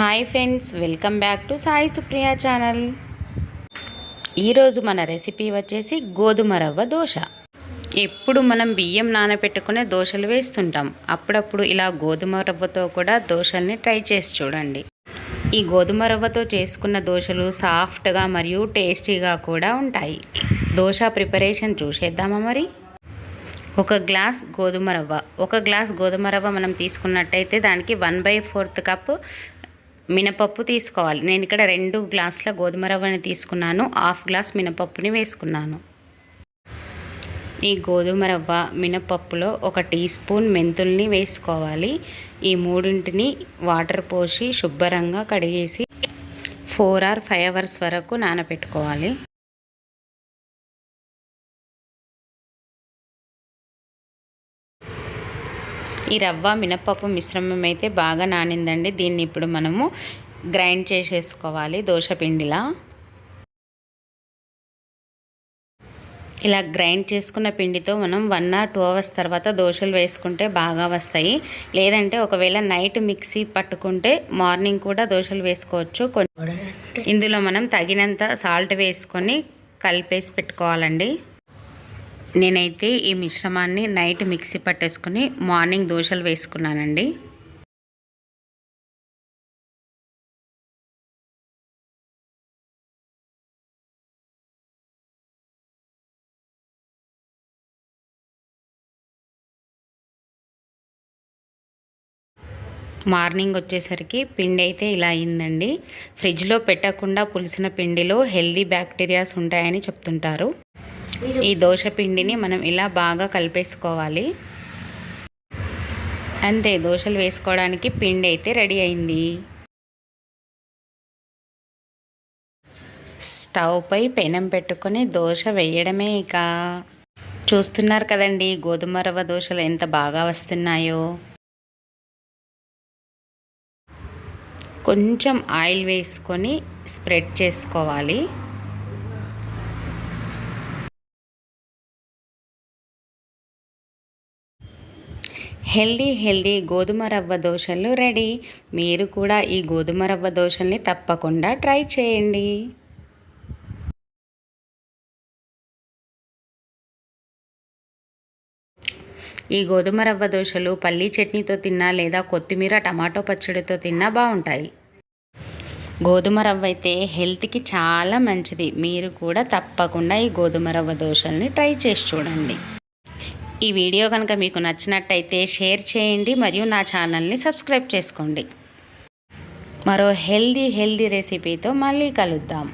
Hi friends welcome back to Sai Supriya channel. ఈరోజు మన recipe వచ్చేసి గోధుమ రవ్వ దోశ. ఎప్పుడు మనం బియ్యం నానబెట్టుకునే దోశలు వేస్తుంటాం. అప్పుడప్పుడు ఇలా గోధుమ రవ్వతో కూడా దోశల్ని ట్రై చేసి చూడండి. ఈ గోధుమ రవ్వతో చేసుకున్న దోశలు సాఫ్ట్గా మరియు టేస్టీగా కూడా ఉంటాయి. దోశ ప్రిపరేషన్ చూసేద్దామా మరి? ఒక గ్లాస్ గోధుమ రవ్వ. ఒక గ్లాస్ గోధుమ రవ్వ మనం తీసుకున్నట్టయితే దానికి వన్ బై ఫోర్త్ కప్ మినపప్పు తీసుకోవాలి. నేను ఇక్కడ రెండు గ్లాసుల గోధుమ రవ్వని తీసుకున్నాను. హాఫ్ గ్లాస్ మినపప్పుని వేసుకున్నాను. ఈ గోధుమ రవ్వ మినపప్పులో ఒక టీ స్పూన్ మెంతుల్ని వేసుకోవాలి. ఈ మూడింటిని వాటర్ పోసి శుభ్రంగా కడిగేసి ఫోర్ ఆర్ ఫైవ్ అవర్స్ వరకు నానబెట్టుకోవాలి ఈ రవ్వ మినప్పప్పు మిశ్రమం అయితే బాగా నానిందండి. దీన్ని ఇప్పుడు మనము గ్రైండ్ చేసేసుకోవాలి దోశపిండిలా ఇలా గ్రైండ్ చేసుకున్న పిండితో మనం వన్ ఆర్ టూ అవర్స్ తర్వాత దోశలు వేసుకుంటే బాగా వస్తాయి. లేదంటే ఒకవేళ నైట్ మిక్సీ పట్టుకుంటే మార్నింగ్ కూడా దోశలు వేసుకోవచ్చు. ఇందులో మనం తగినంత సాల్ట్ వేసుకొని కలిపేసి పెట్టుకోవాలండి. నేనైతే ఈ మిశ్రమాన్ని నైట్ మిక్సీ పట్టేసుకుని మార్నింగ్ దోశలు వేసుకున్నానండి. మార్నింగ్ వచ్చేసరికి పిండి అయితే ఇలా అయిందండి. ఫ్రిడ్జ్లో పెట్టకుండా పులిసిన పిండిలో హెల్దీ బ్యాక్టీరియాస్ ఉంటాయని చెప్తుంటారు. ఈ దోశ పిండిని మనం ఇలా బాగా కలిపేసుకోవాలి. అంతే దోశలు వేసుకోవడానికి పిండి అయితే రెడీ అయింది. స్టవ్పై పెనం పెట్టుకొని దోశ వేయడమే ఇక. చూస్తున్నారు కదండి గోధుమ రవ్వ దోశలు ఎంత బాగా వస్తున్నాయో. కొంచెం ఆయిల్ వేసుకొని స్ప్రెడ్ చేసుకోవాలి. హెల్దీ హెల్దీ గోధుమ రవ్వ దోశలు రెడీ. మీరు కూడా ఈ గోధుమ రవ్వ దోశల్ని తప్పకుండా ట్రై చేయండి. ఈ గోధుమ రవ్వ దోశలు పల్లీ చట్నీతో తిన్నా లేదా కొత్తిమీర టమాటో పచ్చడితో తిన్నా బాగుంటాయి. గోధుమ రవ్వ అయితే హెల్త్కి చాలా మంచిది. మీరు కూడా తప్పకుండా ఈ గోధుమ రవ్వ దోశల్ని ట్రై చేసి చూడండి. ఈ వీడియో కనుక మీకు నచ్చినట్టయితే షేర్ చేయండి మరియు నా ఛానల్ని సబ్స్క్రైబ్ చేసుకోండి. మరో హెల్దీ హెల్దీ రెసిపీతో మళ్ళీ కలుద్దాం.